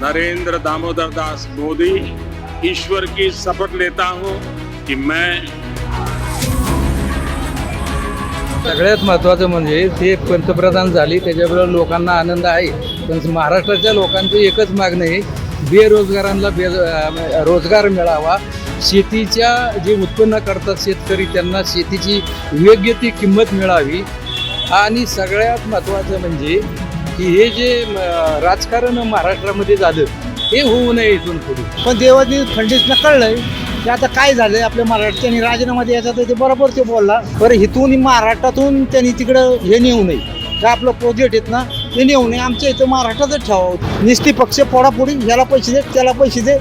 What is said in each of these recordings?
नरेंद्र दामोदर दास मोदी ईश्वर की शपथ लेता हूं कि मैं सगळ्यात महत्त्वाचं म्हणजे ते पंतप्रधान झाली त्याच्याबरोबर लोकांना आनंद आहे. पण महाराष्ट्राच्या लोकांचं एकच मागणं आहे बेरोजगारांना बे रोजगार मिळावा. शेतीच्या जे उत्पन्न करतात शेतकरी त्यांना शेतीची योग्य ती किंमत मिळावी. आणि सगळ्यात महत्त्वाचं म्हणजे की हे जे राजकारण महाराष्ट्रामध्ये झालं हे होऊ नये इथून पुढे. पण देवानी फडणीसनं कळलंय. की आता काय झालंय आपल्या महाराष्ट्राने राजीनामा द्यायचा तर ते बरोबर ते बोलला. बरं इथून महाराष्ट्रातून त्यांनी तिकडं हे नेऊ नये. का आपलं प्रोजेक्ट आहेत ना ते नेऊ नये. आमच्या इथं महाराष्ट्रातच ठेवावं निस्ती पक्ष पोडापोडी ह्याला पैसे दे त्याला पैसे दे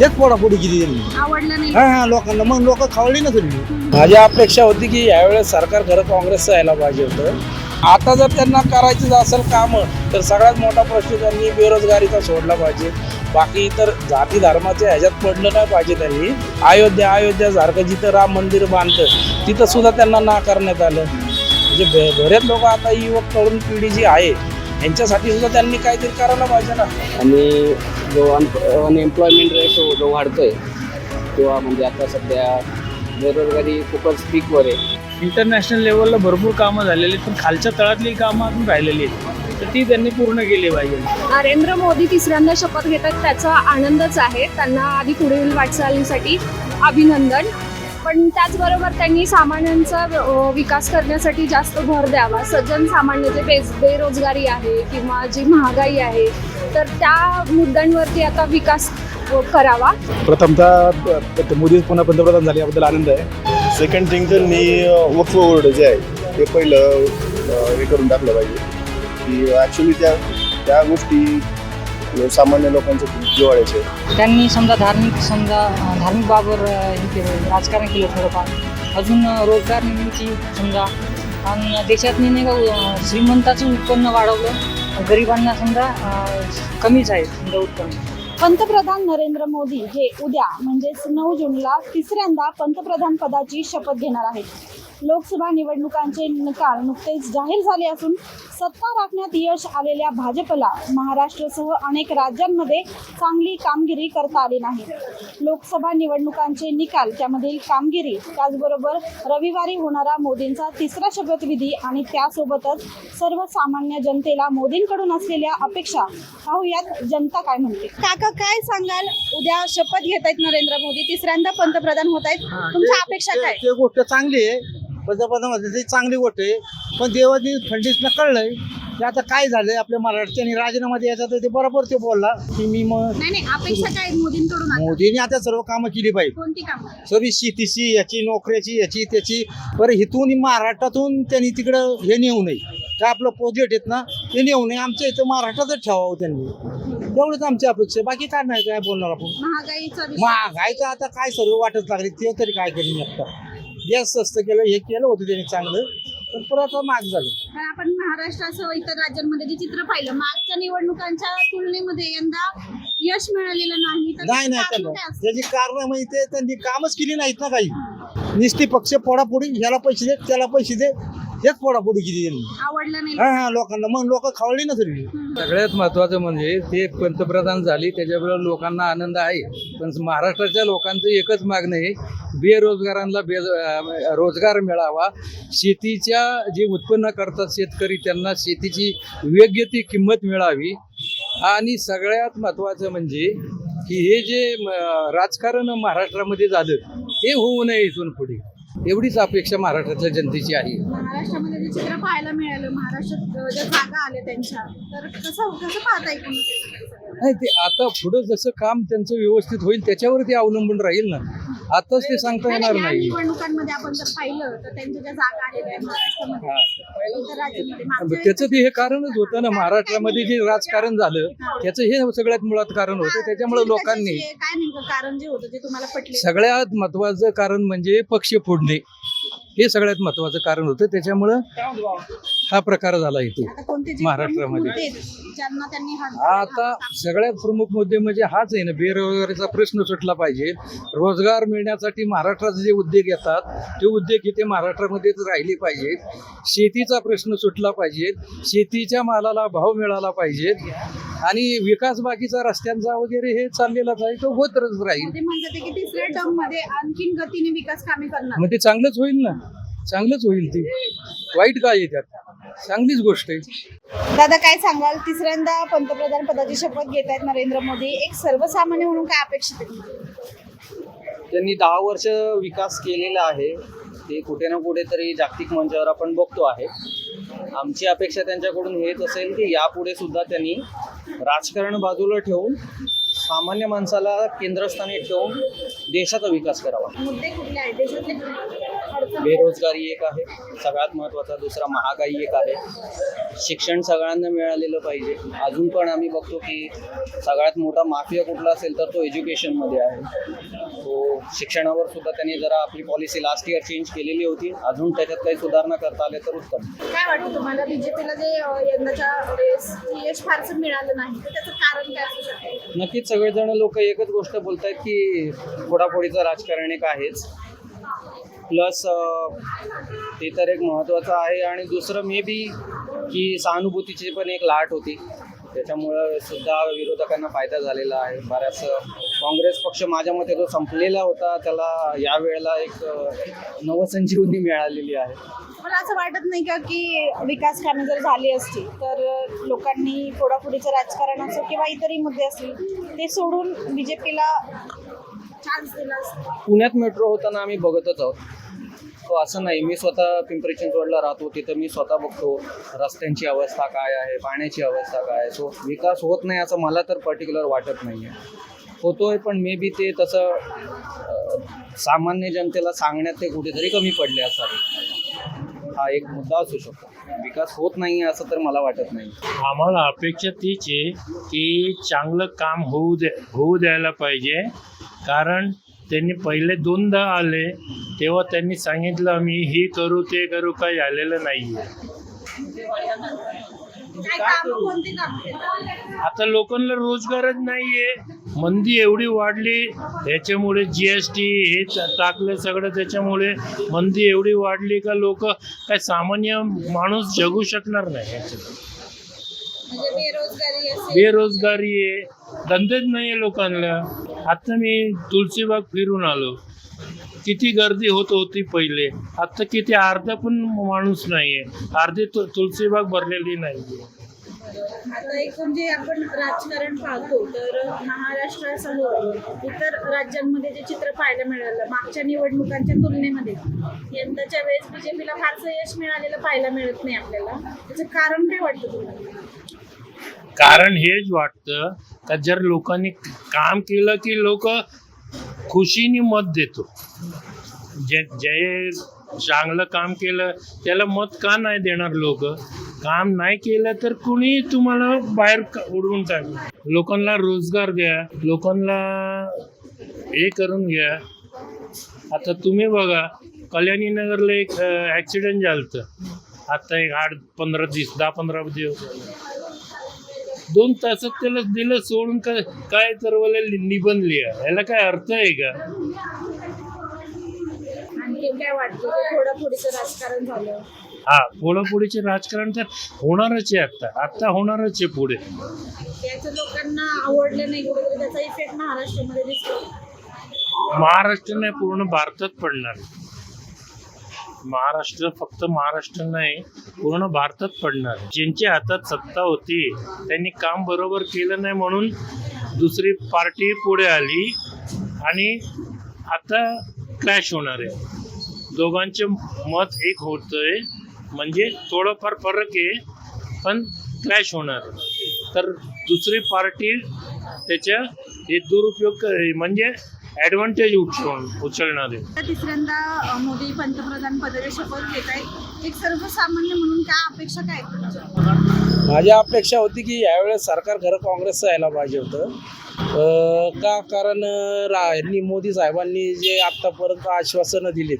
हेच पोडापोडी केली त्यांनी. आवडलं नाही. हा हा लोकांना. मग लोक खावली ना तरी माझी अपेक्षा होती की यावेळेस सरकार खरं काँग्रेसचं यायला पाहिजे होतं. आता जर त्यांना करायचं असेल कामं तर सगळ्यात मोठा प्रश्न त्यांनी बेरोजगारीचा सोडला पाहिजे. बाकी इतर जाती धर्माच्या ह्याच्यात पडलं नाही पाहिजे त्यांनी अयोध्या अयोध्या सारखं जिथं राम मंदिर बांधतं तिथं सुद्धा त्यांना नाकारण्यात आलं. म्हणजे ब- बरेच लोक आता युवक तरुण पिढी जी आहे यांच्यासाठी सुद्धा त्यांनी काहीतरी करायला पाहिजे ना. आणि जो अन अनएम्प्लॉयमेंट रेशो जो वाढतोय किंवा म्हणजे आता सध्या बेरोजगारी खूपच पीकवर आहे इंटरनॅशनल लेवलला भरपूर कामं झालेली आहेत पण खालच्या तळातली कामं अजून राहिलेली आहेत. तर ती त्यांनी पूर्ण केली पाहिजे. नरेंद्र मोदी तिसऱ्यांदा शपथ घेतात त्याचा आनंदच आहे. त्यांना आधी पुढील वाटचालीसाठी अभिनंदन. पण त्याचबरोबर त्यांनी सामान्यांचा अ, विकास करण्यासाठी जास्त भर द्यावा. सज्जन सामान्य जे बेज बेरोजगारी आहे किंवा जी महागाई आहे तर त्या मुद्द्यांवरती आता विकास अ, करावा. प्रथमतः मोदी पुन्हा पंतप्रधान झाले याबद्दल आनंद आहे. सेकंड थिंग मी वक्फ बोर्ड जे आहे ते पहिलं हे करून टाकलं पाहिजे. की ॲक्च्युली त्या त्या गोष्टी सामान्य लोकांच्या खूप जिव्हाळ्याचे त्यांनी समजा धार्मिक समजा धार्मिक बाबवर हे केलं राजकारण केलं थोडंफार. अजून रोजगार निर्मिती समजा. आणि देशात नाही का श्रीमंताचं उत्पन्न वाढवलं. गरिबांना समजा कमीच आहे समजा उत्पन्न. पंतप्रधान नरेंद्र मोदी हे उद्या म्हणजेच नऊ जूनला तिसऱ्यांदा पंतप्रधान पदाची शपथ घेणार आहेत. लोकसभा निवडणुकांचे निकाल नुकतेच जाहीर झाले असून सत्ता राखण्यात यश आलेल्या भाजपला महाराष्ट्रासह अनेक राज्यांमध्ये चांगली कामगिरी करता आली नाही. लोकसभा निवडणुकांचे निकाल त्यामधील कामगिरी त्याचबरोबर रविवारी होणारा मोदींचा तिसरा शपथविधी आणि त्यासोबतच सर्वसामान्य जनतेला मोदींकडून असलेल्या अपेक्षा पाहूयात जनता काय म्हणते? काका काय सांगाल? उद्या शपथ घेत आहेत नरेंद्र मोदी तिसऱ्यांदा पंतप्रधान होत आहेत तुमच्या अपेक्षा काय? ते गोष्ट चांगली आहे. पंतप्रधान ती चांगली गोष्ट आहे. पण देवानी फडणीसनं कळलंय की आता काय झालंय आपल्या महाराष्ट्राने राजीनामा द्यायचा तर ते बरोबर ते बोलला की मी मग नाही नाही अपेक्षा काय आहेत मोदींकडून आता? मोदीने आता सर्व कामं केली पाहिजे. कोणती कामं? सर्व शेतीची याची नोकऱ्याची याची त्याची. बरं इथून महाराष्ट्रातून त्यांनी तिकडं हे नेऊ नये. का आपलं प्रोजेक्ट आहेत ना ते नेऊ नये. आमच्या इथं महाराष्ट्रातच ठेवावं त्यांनी. तेवढंच आमची अपेक्षा आहे. बाकी काय नाही काय बोलणार आपण? महागाईचा विषय. महागायचं आता काय सर्व वाटत लागले ते तरी काय करून आता? गॅस स्वस्त केलं हे केलं होतं त्यांनी चांगलं पण परत महाग झालं. पण आपण महाराष्ट्रासह इतर राज्यांमध्ये जे चित्र पाहिलं मागच्या निवडणुकांच्या तुलनेमध्ये यंदा यश मिळालेलं नाही तर नाही नाही काय असतं? त्याची कारण माहिती ते त्यांनी कामच केली नाहीत ना काही. निस्ती पक्ष पोडापोडी ह्याला पैसे दे त्याला पैसे दे. हेच पोडापोडी केली त्यांनी आवडलं नाही. हा हा लोकांना. मग लोक खावली ना तरी सगळ्यात महत्त्वाचं म्हणजे ते पंतप्रधान झाली त्याच्याबरोबर लोकांना आनंद आहे. पण महाराष्ट्राच्या लोकांचं एकच मागणं आहे बेरोजगारांना बे अं, रोजगार मिळावा. शेतीच्या जे उत्पन्न करतात शेतकरी त्यांना शेतीची योग्य ती किंमत मिळावी. आणि सगळ्यात महत्त्वाचं म्हणजे की हे जे राजकारण महाराष्ट्रामध्ये झालं हे होऊ नये इथून पुढे. एवढीच अपेक्षा महाराष्ट्रातल्या जनतेची आहे. महाराष्ट्रामध्ये जे चित्र पाहायला मिळालं महाराष्ट्रात अं, ज्या जागा आल्या त्यांच्या तर कसं कसं पाहता एकूण नाही ते आता पुढं जसं काम त्यांचं व्यवस्थित होईल त्याच्यावरती अवलंबून राहील ना. आताच ते सांगता येणार नाही निवडणुकांमध्ये आपण जर पाहिलं तर त्यांच्या ज्या जागा आलेल्या आहेत महाराष्ट्रामध्ये इतर राज्यांमध्ये मागच्या वेळेस त्याचं ते हे कारणच होतं ना महाराष्ट्रामध्ये जे राजकारण झालं त्याचं हे सगळ्यात मुळात कारण होतं त्याच्यामुळे लोकांनी कशाची आहे? काय नेमकं कारण जे होतं जे तुम्हाला पटले सगळ्यात महत्वाचं कारण म्हणजे पक्ष फोडणे. म्हणजे हे सगळ्यात महत्वाचं कारण होतं. त्याच्यामुळं हा प्रकार झाला इथे महाराष्ट्रामध्ये. हात आता सगळ्यात प्रमुख मुद्दे म्हणजे हाच आहे ना बेरोजगारीचा प्रश्न सुटला पाहिजे. रोजगार मिळण्यासाठी महाराष्ट्राचे जे उद्योग येतात ते उद्योग इथे महाराष्ट्रामध्येच राहिले पाहिजेत शेतीचा प्रश्न सुटला पाहिजे. शेतीच्या मालाला भाव मिळाला पाहिजे. आणि विकास बाकीचा रस्त्यांचा वगैरे हे चाललेलाच आहे तो होतच राहील. मोदी म्हणतात की तिसऱ्या टर्ममध्ये आणखीन गतीने विकास कामे करणार. मग ते चांगलंच होईल ना? चांगलंच होईल ते. वाईट काय आहे त्यात? चांगलीच गोष्ट आहे. दादा काय सांगाल? तिसऱ्यांदा पंतप्रधान पदाची शपथ घेत आहेत नरेंद्र मोदी. एक सर्वसामान्य म्हणून काय अपेक्षित आहे? त्यांनी दहा वर्ष विकास केलेला आहे. ते कुठे ना कुठेतरी जागतिक मंचावर आपण बघतो आहे. आमची अपेक्षा त्यांच्याकडून हेच असेल की यापुढे सुद्धा त्यांनी राजकारण बाजूला ठेवून सामान्य माणसाला केंद्रस्थानी ठेवून देशाचा विकास करावा. मुद्दे कुठले आहेत? देशातले बेरोजगारी एक आहे. सगळ्यात महत्त्वाचा दुसरा महागाई एक आहे. शिक्षण सगळ्यांना मिळालेलं पाहिजे. अजून पण आम्ही बघतो की सगळ्यात मोठा माफिया कुठला असेल तर तो एज्युकेशनमध्ये आहे. तो शिक्षणावर सुद्धा त्यांनी जरा आपली पॉलिसी लास्ट इयर चेंज केलेली होती. अजून त्याच्यात काही सुधारणा करता आले तर उत्तम. काय वाटतं तुम्हाला? बीजेपीला जे यंदाच्या वेळेस यश फारसं मिळालं नाही तर त्याचं कारण काय असू शकतं? नक्कीच सगळेजण लोक एकच गोष्ट बोलतायत की फोडाफोडीचं राजकारण एक आहेच. प्लस ते तर एक महत्त्वाचं आहे. आणि दुसरं मे बी की सहानुभूतीची पण एक लाट होती. त्याच्यामुळं सुद्धा विरोधकांना फायदा झालेला आहे. बऱ्याच काँग्रेस पक्ष माझ्या मते जो संपलेला होता. त्याला यावेळेला एक नवसंजीवनी मिळालेली आहे. मला असं वाटत नाही का की विकास कामे जर झाली असती तर लोकांनी फोडाफोडीचं राजकारण असो किंवा इतरही मुद्दे असतील ते सोडून बीजेपीला चान्स दिला असता. पुण्यात मेट्रो होताना आम्ही बघतच आहोत. तो असं नाही मी स्वतः पिंपरी चिंचवडला राहतो तिथं मी स्वतः बघतो रस्त्यांची अवस्था काय आहे पाण्याची अवस्था काय आहे. सो विकास होत नाही असं मला तर पर्टिक्युलर वाटत नाही आहे होतोय पण मे बी ते तसं सामान्य जनतेला सांगण्यात ते कुठेतरी कमी पडले असावे हा एक मुद्दा असू शकतो. विकास होत नाही असं तर मला वाटत नाही. आम्हाला अपेक्षा तीच आहे की चांगलं काम होऊ दे होऊ द्यायला पाहिजे. कारण त्यांनी पहिले दोनदा आले तेव्हा त्यांनी सांगितलं आम्ही हे करू ते करू काही आलेलं नाही? आता लोकांना रोजगारच नाहीये. मंदी एवढी वाढली त्याच्यामुळे जी एस टी हे टाकलं सगळं त्याच्यामुळे मंदी एवढी वाढली का लोक काय सामान्य माणूस जगू शकणार नाही याच्यात. म्हणजे बेरोजगारी आहे. धंदेच नाही आहे लोकांना. आता मी तुलसीबाग फिरून आलो. किती गर्दी होत होती पहिले. आता किती अर्धा पण माणूस नाहीये. अर्धी तु तुलसीबाग भरलेली नाहीये. आता एक म्हणजे आपण राजकारण पाहतो तर महाराष्ट्रासह इतर राज्यांमध्ये जे चित्र पाहायला मिळालं मागच्या निवडणुकांच्या तुलनेमध्ये यंदाच्या वेळेस बीजेपीला फारसं यश मिळालेलं पाहायला मिळत नाही आपल्याला. त्याचं कारण काय वाटतं तुम्हाला? कारण हेच वाटतं का जर लोकांनी काम केलं की लोक खुशीने मत देतो. जे जे चांगलं काम केलं त्याला मत का नाही देणार लोक? काम नाही केलं तर कुणी तुम्हाला बाहेर उडवून टाक लोकांना रोजगार द्या लोकांना हे करून घ्या. आता तुम्ही बघा कल्याणी नगरला एक ॲक्सिडेंट झालं आता एक आठ पंधरा दिवस दहा पंधरा दिवस. दोन तासात त्याला दिलं सोडून काय काय तर निबंध लिहा याला काय अर्थ आहे का? काय वाटतं? राजकारण झालं. हा राजकारण तर होणारच आहे आता. आता होणारच आहे पुढे. त्याचं लोकांना आवडलं नाही कुठेतरी त्याचा इफेक्ट महाराष्ट्रामध्ये दिसतो. महाराष्ट्र नाही पूर्ण भारतात पडणार. महाराष्ट्र फक्त महाराष्ट्र नाही पूर्ण भारतात पडणार. ज्यांच्या हातात सत्ता होती त्यांनी काम बरोबर केलं नाही म्हणून दुसरी पार्टी पुढे आली आणि आता क्लॅश होणार आहे. दोघांचे मत एक होतंय म्हणजे थोडंफार फरक आहे पण क्लॅश होणार. तर दुसरी पार्टी त्याच्या हे दुरुपयोग म्हणजे ॲडव्हान्टेज उचल उचलणार. तिसऱ्यांदा मोदी पंतप्रधान पदाची शपथ घेत आहेत एक सर्वसामान्य म्हणून काय अपेक्षा काय माझी अपेक्षा होती की यावेळेस सरकार खरं काँग्रेसचं यायला पाहिजे होतं. का? कारण रा यांनी मोदी साहेबांनी जे आत्तापर्यंत आश्वासनं दिलीत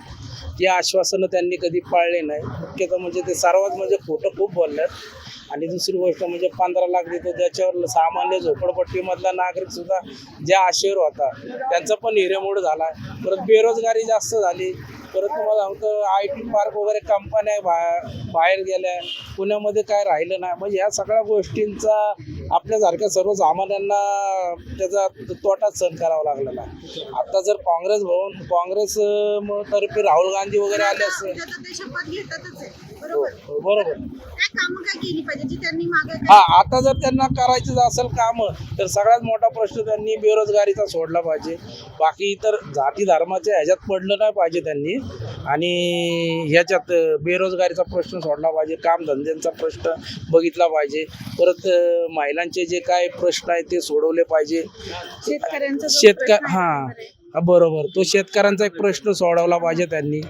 ती आश्वासनं त्यांनी कधी पाळले नाही. मुख्यतः म्हणजे ते सर्वात म्हणजे खोटं खूप बोलल्यात. आणि दुसरी गोष्ट म्हणजे पंधरा लाख देतो त्याच्यावर सामान्य झोपडपट्टीमधला नागरिक सुद्धा ज्या आशेवर होता त्यांचा पण हिरेमोड झाला. परत बेरोजगारी जास्त झाली. परत तुम्हाला सांगतो आय टी पार्क वगैरे कंपन्या बाहेर बाहेर गेल्या. पुण्यामध्ये काय राहिलं नाही. म्हणजे ह्या सगळ्या गोष्टींचा आपल्यासारख्या सर्वसामान्यांना त्याचा तोटा सहन करावा लागलेला आहे आता जर काँग्रेस भवन काँग्रेस तर्फे राहुल गांधी वगैरे आले असते बरोबर हो, बरोबर. कामं काय केली पाहिजे? जी त्यांनी मागे हा आता जर त्यांना करायचं असेल काम तर सगळ्यात मोठा प्रश्न त्यांनी बेरोजगारीचा सोडला पाहिजे. बाकी इतर जाती धर्माच्या ह्याच्यात पडलं नाही पाहिजे त्यांनी. आणि ह्याच्यात बेरोजगारीचा प्रश्न सोडला पाहिजे कामधंद्यांचा प्रश्न बघितला पाहिजे. परत महिलांचे जे काय प्रश्न आहेत ते सोडवले पाहिजे. शेतकऱ्यांचा जो शेतक प्रश्न आहे बरोबर आहे. हा, बरोबर. तो शेतकऱ्यांचा एक प्रश्न सोडवला पाहिजे त्यांनी.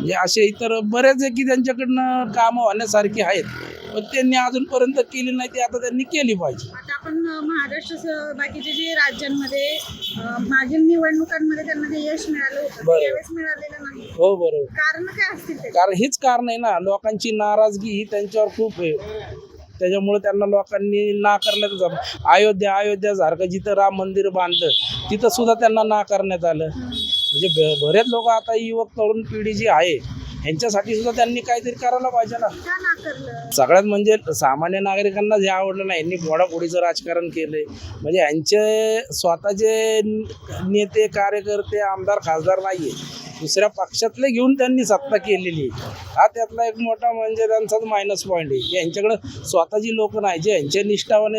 म्हणजे असे इतर बरेच आहे की त्यांच्याकडनं कामं होण्यासारखी आहेत. पण त्यांनी अजूनपर्यंत केली नाही ते आता त्यांनी केली पाहिजे. आता आपण बाकीचे जे राज्यांमध्ये अं, मागील निवडणुकांमध्ये त्यांना जे यश मिळालं होतं बरोबर. ते यावेळेस मिळालेलं नाही. हो बरोबर. कारण काय असतील कारण हेच कारण आहे ना लोकांची नाराजगी ही त्यांच्यावर खूप आहे. त्याच्यामुळे त्यांना लोकांनी नाकारण्यात अयोध्या अयोध्या सारखं जिथं राम मंदिर बांधलं तिथं सुद्धा त्यांना नाकारण्यात आलं. म्हणजे ब- बरेच लोक आता युवक तरुण पिढी जी आहे ह्यांच्यासाठी सुद्धा त्यांनी काहीतरी करायला पाहिजे ना. का नाकारलं सगळ्यात म्हणजे सामान्य नागरिकांना जे आवडलं नाही यांनी फोडाफोडीचं राजकारण केलंय. म्हणजे यांचे स्वतःचे नेते कार्यकर्ते आमदार खासदार नाहीये. दुसऱ्या पक्षातले घेऊन त्यांनी सत्ता केलेली आहे. हा त्यातला एक मोठा म्हणजे त्यांचाच मायनस पॉईंट आहे. की यांच्याकडे स्वतःची लोक नाही. जे यांचे निष्ठावान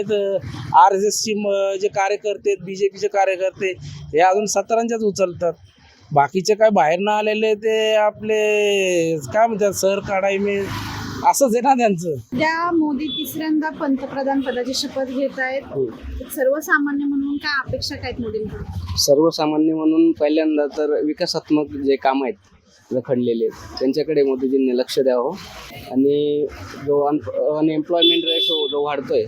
आर एस एसची जे कार्यकर्ते आहेत बी जे पीचे कार्यकर्ते हे अजून सतरांच्याच उचलतात. बाकीचे काय बाहेर न आलेले ते आपले काय म्हणतात सर काढाय मी असंच आहे ना त्यांचं. त्या मोदी तिसऱ्यांदा पंतप्रधान पदाची शपथ घेत आहेत. एक सर्वसामान्य म्हणून काय अपेक्षा काय आहेत मोदींकडून? सर्वसामान्य म्हणून पहिल्यांदा तर विकासात्मक जे काम आहेत रखडलेले त्यांच्याकडे मोदीजींनी लक्ष द्यावं. आणि जो अन अनएम्प्लॉयमेंट रेशो जो वाढतोय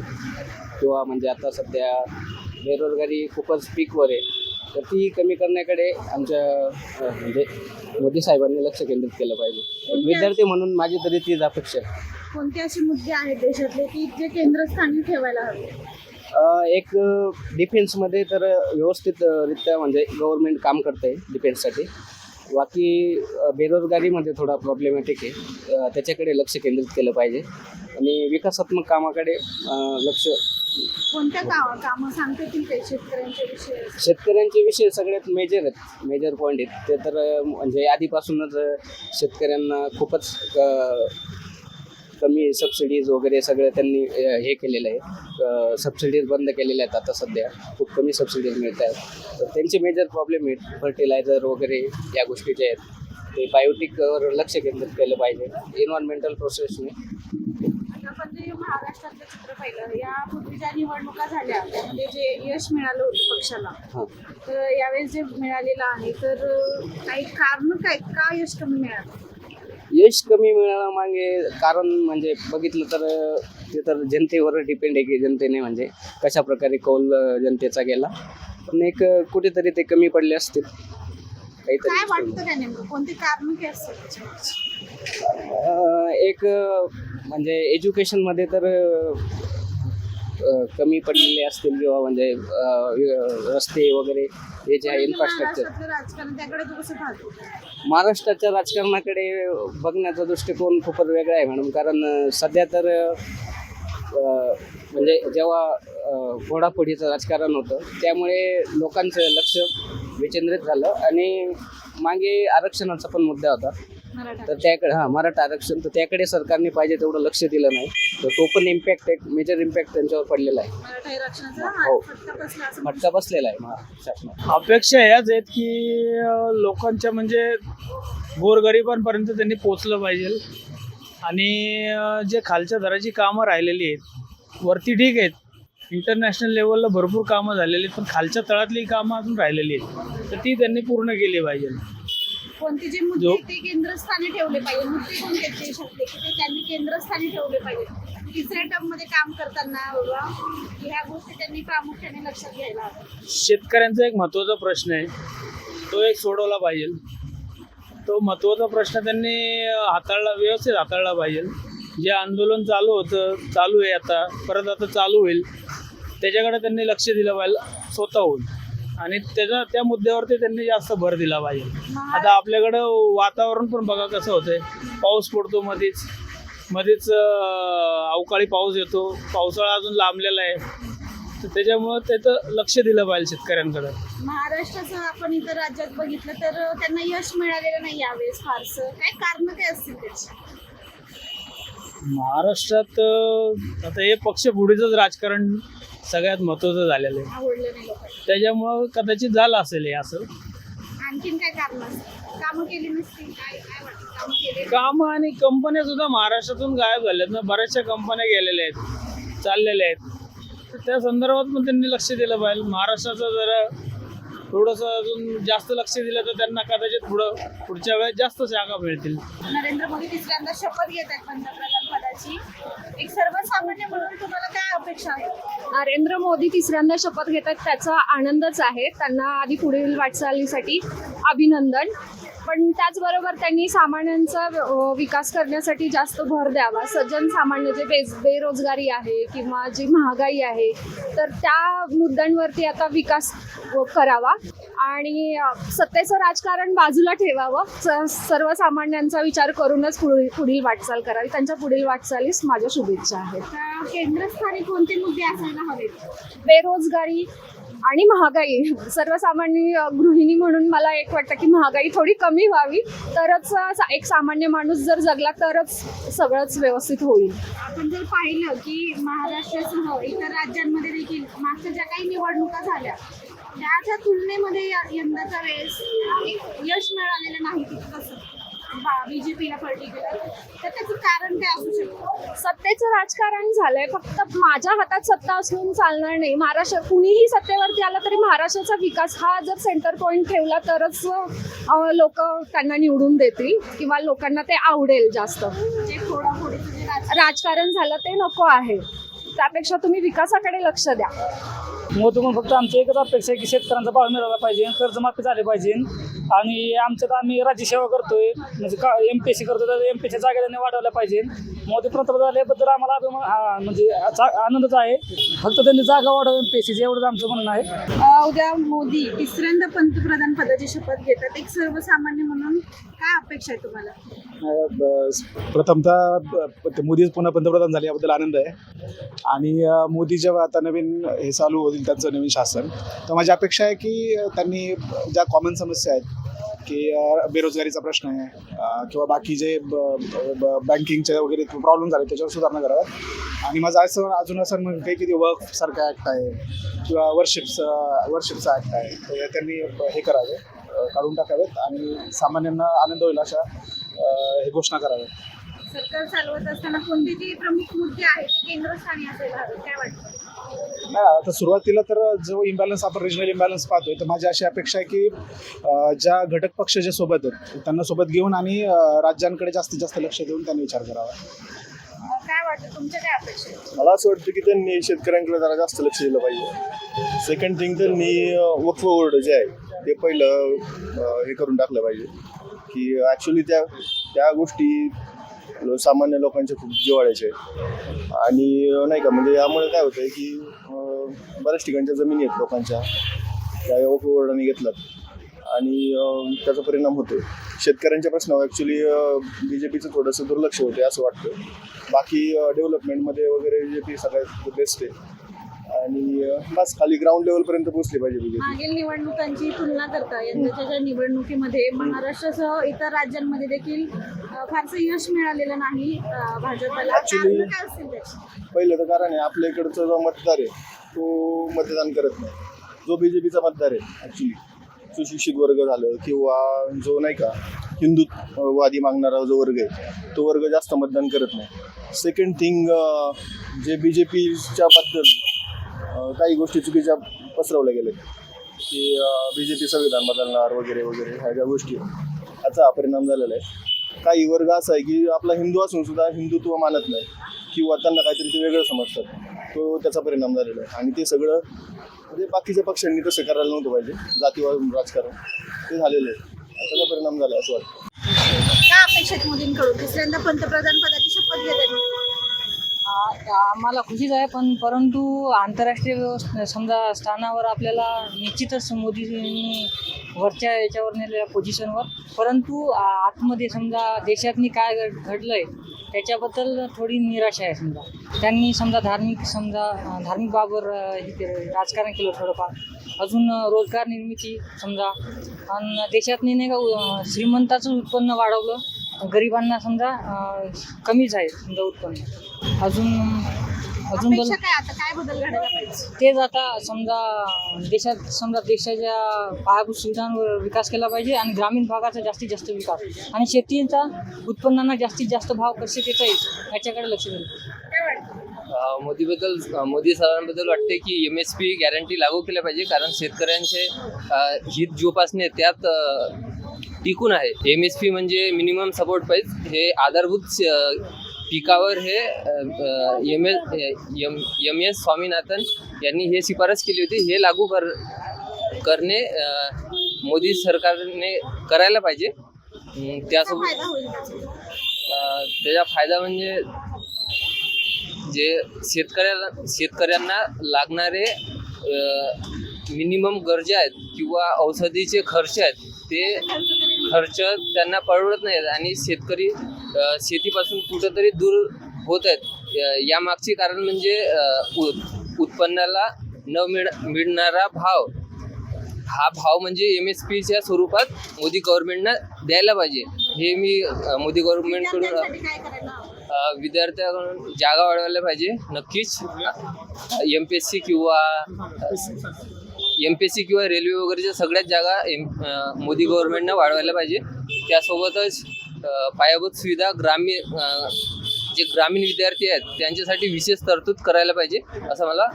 किंवा म्हणजे आता सध्या बेरोजगारी खूपच पीकवर आहे तर ती कमी करण्याकडे आमच्या म्हणजे मोदी साहेबांनी लक्ष केंद्रित केलं पाहिजे. विद्यार्थी म्हणून माझी तरी तीच अपेक्षा आहे. कोणते असे मुद्दे आहेत देशातले की जे केंद्रस्थानी ठेवायला हवे? एक डिफेन्समध्ये तर व्यवस्थित अ, रित्या म्हणजे गव्हर्नमेंट काम करते डिफेन्ससाठी. बाकी बेरोजगारीमध्ये थोडा प्रॉब्लेमॅटिक आहे. त्याच्याकडे लक्ष केंद्रित केलं पाहिजे. आणि विकासात्मक कामाकडे लक्ष कोणत्या काम कामं सांगता येतील काही शेतकऱ्यांच्या विषयी? शेतकऱ्यांचे विषय सगळ्यात मेजर आहेत. मेजर पॉईंट आहेत. ते तर म्हणजे आधीपासूनच शेतकऱ्यांना खूपच अ, कमी सबसिडीज वगैरे सगळं त्यांनी अ, हे केलेलं आहे. सबसिडीज बंद केलेल्या आहेत आता सध्या. खूप कमी सबसिडीज मिळत आहेत. तर त्यांचे मेजर प्रॉब्लेम आहेत. फर्टिलायझर वगैरे या गोष्टीचे आहेत. ते बायोटिकवर लक्ष केंद्रित केलं पाहिजे. इन्व्हायरमेंटल प्रोसेसने जे महाराष्ट्रातलं चित्र पाहिलं. यापूर्वी ज्या निवडणुका झाल्या त्यामध्ये जे यश मिळालं होतं पक्षाला हां. तर यावेळेस जे मिळालेलं आहे तर काही कारण काय? का यश कमी मिळालं? यश कमी मिळण्यामागे कारण म्हणजे बघितलं तर ते तर जनतेवर डिपेंड आहे की जनतेने म्हणजे कशा प्रकारे कौल जनतेचा गेला. पण एक कुठेतरी ते कमी पडले असतील. काहीतरी काय. वाटतं काय नेमकं कोणते कारण काय असतात एक म्हणजे एज्युकेशनमध्ये तर कमी पडलेले असतील किंवा म्हणजे रस्ते वगैरे हे जे आहे इन्फ्रास्ट्रक्चर पाहतो? महाराष्ट्राच्या राजकारणाकडे बघण्याचा दृष्टिकोन खूपच वेगळा आहे मॅडम. कारण सध्या तर म्हणजे जेव्हा फोडाफोडीचं राजकारण होतं त्यामुळे लोकांचं लक्ष विकेंद्रित झालं. आणि मागे आरक्षणाचा पण मुद्दा होता. तर त्याकडे हां मराठा आरक्षण तर त्याकडे सरकारने पाहिजे तेवढं लक्ष दिलं नाही. तर तो पण इम्पॅक्ट एक मेजर इम्पॅक्ट त्यांच्यावर पडलेला आहे. मराठा आरक्षणाचा हो. हा फटका बसलेला आहे अपेक्षा ह्याच आहेत की लोकांच्या म्हणजे गोरगरिबांपर्यंत त्यांनी पोचलं पाहिजे. आणि जे खालच्या दराची कामं राहिलेली आहेत वरती ठीक आहेत. इंटरनॅशनल लेवलला भरपूर कामं झालेली आहेत पण खालच्या तळातली कामं अजून राहिलेली आहेत. तर ती त्यांनी पूर्ण केली पाहिजे. कोणते जे मुद्दे ते केंद्रस्थानी ठेवले पाहिजे. मुद्दे कोणते आहेत देशातले की ते त्यांनी केंद्रस्थानी ठेवले पाहिजे. तिसऱ्या टर्ममध्ये काम करताना बाबा ह्या गोष्टी त्यांनी प्रामुख्याने लक्षात घ्यायला हव्या. शेतकऱ्यांचा एक महत्त्वाचा प्रश्न आहे. तो एक सोडवला पाहिजे. तो महत्त्वाचा प्रश्न त्यांनी हाताळला व्यवस्थित हाताळला पाहिजे. जे आंदोलन चालू होतं चालू आहे आता परत आता चालू होईल. त्याच्याकडे त्यांनी लक्ष दिलं पाहिजे स्वतःहून आणि त्याच्या त्या मुद्द्यावरती त्यांनी जास्त भर दिला पाहिजे. आता आपल्याकडं वातावरण पण बघा कसं होतंय. पाऊस पडतो मध्येच मध्येच अवकाळी पाऊस येतो. पावसाळा अजून लांबलेला आहे. तर त्याच्यामुळं त्याचं लक्ष दिलं पाहिजे शेतकऱ्यांकडं. महाराष्ट्राचं आपण इतर राज्यात बघितलं तर त्यांना यश मिळालेलं नाही यावेळेस फारसं. काय कारण काय असतील त्याची? महाराष्ट्रात आता हे पक्षफुडीचंच राजकारण सगळ्यात महत्त्वाचं झालेलं आहे. आवडलं नाही लोकांना. त्याच्यामुळं कदाचित झालं असेल हे असं. आणखीन काय कारण असतील कामं केली नसतील काय काय वाटतं? कामं केली कामं आणि कंपन्या सुद्धा महाराष्ट्रातून गायब झाल्यात ना. बऱ्याचशा कंपन्या गेलेल्या आहेत चाललेल्या आहेत. तर त्या संदर्भात पण त्यांनी लक्ष दिलं पाहिजे. महाराष्ट्राचं जरा थोडंसं अजून जास्त लक्ष दिलं तर त्यांना कदाचित पुढं पुढच्या वेळेस जास्त जागा मिळतील. नरेंद्र मोदी तिसऱ्यांदा शपथ घेत आहेत पंतप्रधान. पदाची एक सर्वसामान्य म्हणून तुम्हाला काय अपेक्षा आहे? नरेंद्र मोदी तिसऱ्यांदा शपथ घेतात त्याचा आनंदच आहे. त्यांना आधी पुढील वाटचालीसाठी अभिनंदन. पण त्याचबरोबर त्यांनी सामान्यांचा विकास करण्यासाठी जास्त भर द्यावा. सज्जन सामान्य जे बेज बेरोजगारी आहे किंवा जी महागाई आहे तर त्या मुद्द्यांवरती आता विकास करावा. आणि सत्तेचं राजकारण बाजूला ठेवावं. स- सर्वसामान्यांचा विचार करूनच पुढील पुढील वाटचाल करावी. त्यांच्या पुढील वाटचालीस माझ्या शुभेच्छा आहेत. केंद्रस्थानी कोणते मुद्दे असायला हवेत? बेरोजगारी आणि महागाई. सर्वसामान्य गृहिणी म्हणून मला एक वाटतं की महागाई थोडी कमी व्हावी. तरच एक सामान्य माणूस जर जगला तरच सगळंच व्यवस्थित होईल. आपण जर पाहिलं की महाराष्ट्रासह इतर राज्यांमध्ये देखील मागच्या ज्या काही निवडणुका झाल्या त्याच्या तुलनेमध्ये या- यंदाच्या वेळेस यश मिळालेलं नाही तितकंसं बीजेपीला पर्टिक्युलर तर त्याचं कारण काय असू शकतं? सत्तेचं राजकारण झालंय. फक्त माझ्या हातात सत्ता असून चालणार नाही. महाराष्ट्र कुणीही सत्तेवरती आला तरी महाराष्ट्राचा विकास हा जर सेंटर पॉईंट ठेवला तरच लोक त्यांना निवडून देतील किंवा लोकांना ते आवडेल जास्त. जे जे राजकारण झालं ते नको आहे. त्यापेक्षा तुम्ही विकासाकडे लक्ष द्या. मोठं फक्त आमची एकच अपेक्षा आहे की शेतकऱ्यांचा भाव मिळाला पाहिजे कर्जमाफी झाली पाहिजे. आणि आमच्यात आम्ही राज्यसेवा करतोय म्हणजे का एम पी एस सी करतो तर एम पी एसच्या जागा त्यांनी वाढवल्या पाहिजे. मोदी पंतप्रधान झाल्याबद्दल आम्हाला अभिमान हा, म्हणजे चा- आनंदच आहे. फक्त त्यांनी जागा वाढव एम पी एस सीची एवढंच आमचं म्हणणं आहे. उद्या मोदी तिसऱ्यांदा पंतप्रधान पदाची शपथ घेतात. एक सर्वसामान्य म्हणून काय अपेक्षा आहे तुम्हाला? प्रथमतः मोदी पुन्हा पंतप्रधान झाले याबद्दल आनंद आहे. आणि मोदी जेव्हा आता नवीन हे चालू होतील त्यांचं नवीन शासन. तर माझी अपेक्षा आहे की त्यांनी ज्या कॉमन समस्या आहेत की बेरोजगारीचा प्रश्न आहे किंवा बाकी जे बँकिंगचे वगैरे प्रॉब्लेम झाले त्याच्यावर सुधारणा कराव्यात आणि माझं असं अजून असं मग काही किती वर्क सारखा ॲक्ट आहे किंवा वर्शिप्स वर्शिपचा ॲक्ट आहे. तर त्यांनी हे करावे काढून टाकावेत आणि सामान्यांना आनंद होईल अशा हे घोषणा कराव्यात. सरकार चालवत असताना कोणते जे प्रमुख मुद्दे आहेत केंद्रस्थानी असेल काय वाटतं? आता सुरुवातीला तर जो इम्बॅलन्स आपण रिजनल इम्बॅलन्स पाहतोय तर माझी अशी अपेक्षा आहे की ज्या घटक पक्ष जे सोबत आहेत त्यांना सोबत घेऊन आणि राज्यांकडे जास्तीत जास्त लक्ष देऊन त्यांनी विचार करावा. अं, काय वाटतं तुमच्या काय अपेक्षा आहेत? मला असं वाटतं की त्यांनी शेतकऱ्यांकडे जरा जास्त लक्ष दिलं पाहिजे. सेकंड थिंग त्यांनी वक्फ बोर्ड जे आहे ते पहिलं हे करून टाकलं पाहिजे की ॲक्च्युली त्या त्या गोष्टी सामान्य लोकांच्या खूप जिवाळ्याचे आणि नाही का म्हणजे यामुळे काय होतंय की बऱ्याच ठिकाणच्या जमिनी आहेत लोकांच्या. त्या वक्फ घेतल्यात. आणि त्याचा परिणाम होतो शेतकऱ्यांच्या प्रश्नावर ॲक्च्युली बी जे पीचं थोडंसं दुर्लक्ष होते असं वाटतं बाकी डेव्हलपमेंटमध्ये वगैरे बी जे पी सगळ्यात बेस्ट आहे. आणि बस खाली ग्राउंड लेवलपर्यंत पोहोचली पाहिजे बी जे पी मागील निवडणुकांची तुलना करता यंदाच्या ज्या निवडणुकीमध्ये महाराष्ट्रासह इतर राज्यांमध्ये देखील अं, फारसं यश मिळालेलं नाही अं, भाजपला. Actually- कारण काय असतील त्याची? पहिलं तर कारण आहे आपल्या इकडचा जो मतदार आहे तो मतदान करत नाही. जो बी जे पीचा मतदार आहे ॲक्च्युली सुशिक्षित वर्ग झालं किंवा जो नाही का हिंदुत्ववादी मागणारा जो वर्ग आहे तो वर्ग जास्त मतदान करत नाही. सेकंड थिंग जे बी जे पीच्या बद्दल काही गोष्टी चुकीच्या पसरवल्या गेल्या. की बी जे पी संविधान बदलणार वगैरे वगैरे ह्या ज्या गोष्टी याचा हा परिणाम झालेला आहे. काही वर्ग असा आहे की आपला हिंदू असून सुद्धा हिंदुत्व मानत नाही किंवा त्यांना काहीतरी ते वेगळं समजतात. तो त्याचा परिणाम झालेला आहे. आणि ते सगळं म्हणजे बाकीच्या पक्षांनी तसं करायला नव्हतं पाहिजे. जातीवाद राजकारण ते झालेलं आहे. त्याचा परिणाम झाला असं वाटतं. काय अपेक्षा मोदींकडून? तिसऱ्यांदा पंतप्रधान पदाची शपथ घेत आम्हाला खुशीच आहे पण परंतु आंतरराष्ट्रीय समजा स्थानावर आपल्याला निश्चितच मोदींनी वरच्या याच्यावर नेलेल्या पोझिशनवर परंतु आतमध्ये समजा देशातनी काय घड घडलंय त्याच्याबद्दल थोडी निराशा आहे समजा. त्यांनी समजा धार्मिक समजा धार्मिक बाबवर हे केलं राजकारण केलं थोडंफार. अजून रोजगार निर्मिती समजा. आणि देशातनी नाही का श्रीमंताचं उत्पन्न वाढवलं. गरिबांना समजा कमीच आहे समजा उत्पन्न. अजून अजून अपेक्षा काय? आता काय बदल घडायला पाहिजे? तेच आता समजा देशात समजा देशाच्या पायाभूत सुविधांवर विकास केला पाहिजे आणि ग्रामीण भागाचा जास्तीत जास्त विकास. आणि शेतीचा उत्पन्नांना जास्तीत जास्त भाव कसे देता येईल याच्याकडे लक्ष दिलं पाहिजे. काय वाटतं? अ, मोदीबद्दल अ, मोदी सरांबद्दल वाटते की एम एस पी गॅरंटी लागू केल्या पाहिजे कारण शेतकऱ्यांचे अ, हित जोपासणे त्यात अ, टिकून आहे. एम एस पी म्हणजे मिनिमम सपोर्ट प्राईस हे आधारभूत श- पिकावर हे M S M S Swaminathan यांनी हे शिफारस केली होती हे लागू कर करणे मोदी सरकारने करायला पाहिजे त्यासोबत त्याचा? फायदा म्हणजे जे शेतकऱ्याला शेतकऱ्यांना लागणारे मिनिमम गरजा आहेत किंवा औषधीचे खर्च आहेत ते खर्च त्यांना परवडत नाहीत आणि शेतकरी शेतीपासून कुठंतरी दूर होत आहेत. यामागचे कारण म्हणजे उ- उत्पन्नाला न मिळ मिळणारा भाव. हा भाव म्हणजे एम एस पीच्या स्वरूपात मोदी गव्हर्नमेंटनं द्यायला पाहिजे. हे मी मोदी गव्हर्नमेंटकडून विद्यार्थ्याकडून विद्यार्थ्यांकडून जागा वाढवायला पाहिजे. नक्कीच एम पी एस सी किंवा एम पी एस सी किंवा रेल्वे वगैरेच्या सगळ्याच जागा एम मोदी गव्हर्नमेंटनं वाढवायला पाहिजे. त्यासोबतच पायाभूत सुविधा ग्रामीण जे ग्रामीण विद्यार्थी आहेत त्यांच्यासाठी विशेष तरतूद करायला पाहिजे असं मला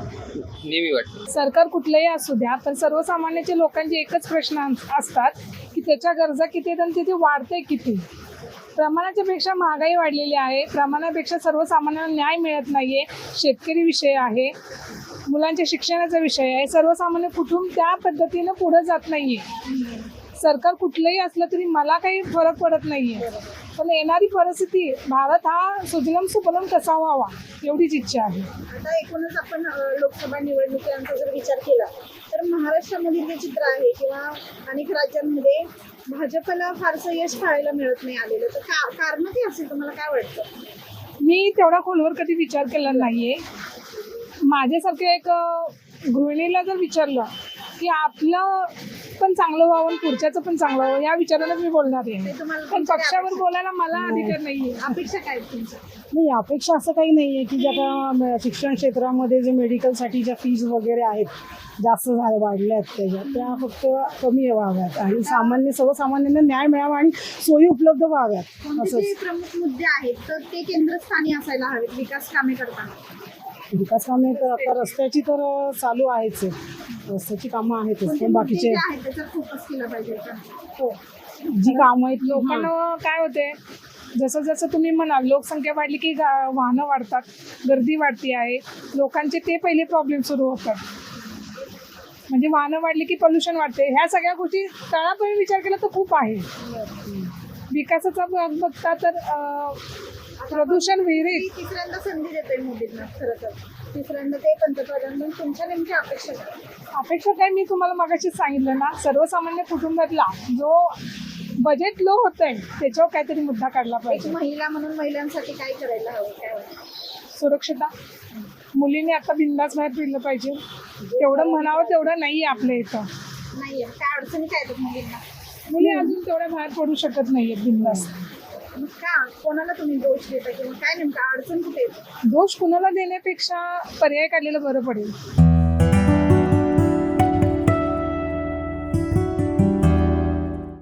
नेहमी वाटतं. सरकार कुठलंही असू द्या पण सर्वसामान्याच्या लोकांचे एकच प्रश्न अस- असतात की त्याच्या गरजा किती आहेत आणि तिथे वाढते किती. प्रमाणाच्या पेक्षा महागाई वाढलेली आहे प्रमाणापेक्षा सर्वसामान्यांना न्याय मिळत नाहीये शेतकरी विषय आहे मुलांच्या शिक्षणाचा विषय आहे सर्वसामान्य कुठून त्या पद्धतीनं पुढे जात नाहीये. सरकार कुठलंही असलं तरी मला काही फरक पडत नाहीये. पण येणारी परिस्थिती भारत हा सुजलम सुफलम कसा व्हावा एवढीच इच्छा आहे. आता एकूणच आपण लोकसभा निवडणुकीचा जर विचार केला तर महाराष्ट्रामधील जे चित्र आहे किंवा अनेक राज्यांमध्ये भाजपला फारसं यश पाहायला मिळत नाही आलेलं तर का कारण काय असेल? तुम्हाला काय वाटतं? मी तेवढा खोलवर कधी विचार केला नाहीये. माझ्यासारख्या एक गृहिणीला जर विचारलं की आपलं पण चांगलं व्हावं आणि पुढच्याचं पण चांगलं व्हावं या विचारानेच मी बोलणार आहे. तुम्हाला पण पक्षावर बोलायला मला अधिकार नाहीये. अपेक्षा काय आहेत तुमच्या? नाही अपेक्षा असं काही नाही आहे की जे आता म- शिक्षण क्षेत्रामध्ये जे मेडिकलसाठी ज्या फीज वगैरे आहेत जास्त झाल्या वाढल्या आहेत त्याच्या त्या फक्त कमी व्हाव्यात आणि सामान्य सर्वसामान्यांना न्याय मिळावा आणि सोयी उपलब्ध व्हाव्यात. कोणते जे असंच प्रमुख मुद्दे आहेत तर ते केंद्रस्थानी असायला हवेत विकास कामे करताना? विकास कामे तर आता रस्त्याची तर चालू आहेच. आहे रस्त्याची कामं आहेतच पण बाकीचे जे आहेत त्याच्यावर फोकस केला पाहिजे का हो. जी कामं आहेत लोकांना काय होते जसं जसं तुम्ही म्हणाल लोकसंख्या वाढली की गा- वाहनं वाढतात गर्दी वाढती आहे. लोकांचे ते पहिले प्रॉब्लेम सुरू होतात. म्हणजे वाहनं वाढली की पोल्युशन वाढते. ह्या सगळ्या गोष्टी तळापर्यंत विचार केला तर खूप आहे. विकासाचा भाग बघता तर अं, प्रदूषण विहिरीत तिसऱ्यांदा संधी देतोय मोदींना खरं तर. तिसऱ्यांदा ते पंतप्रधान म्हणून तुमच्या नेमक्या अपेक्षा काय? अपेक्षा काय? मी तुम्हाला मगाशीच सांगितलं ना सर्वसामान्य कुटुंबातला जो बजेट लो होत आहे त्याच्यावर काहीतरी मुद्दा काढला एक पाहिजे. महिला म्हणून महिलांसाठी काय करायला हवं काय वाटतं? सुरक्षिता मुलीने आता बिंदास बाहेर फिरलं पाहिजे. तेवढं म्हणावं तेवढं नाही आहे आपल्या इथं. नाहीये. काय अडचणी काय आहेत मुलींना? मुली अजून तेवढ्या बाहेर पडू शकत नाहीयेत बिंदास. मग का? कोणाला तुम्ही दोष देता किंवा काय नेमकं अडचण कुठे येते दोष कुणाला देण्यापेक्षा पर्याय काढलेलं बरं पडेल.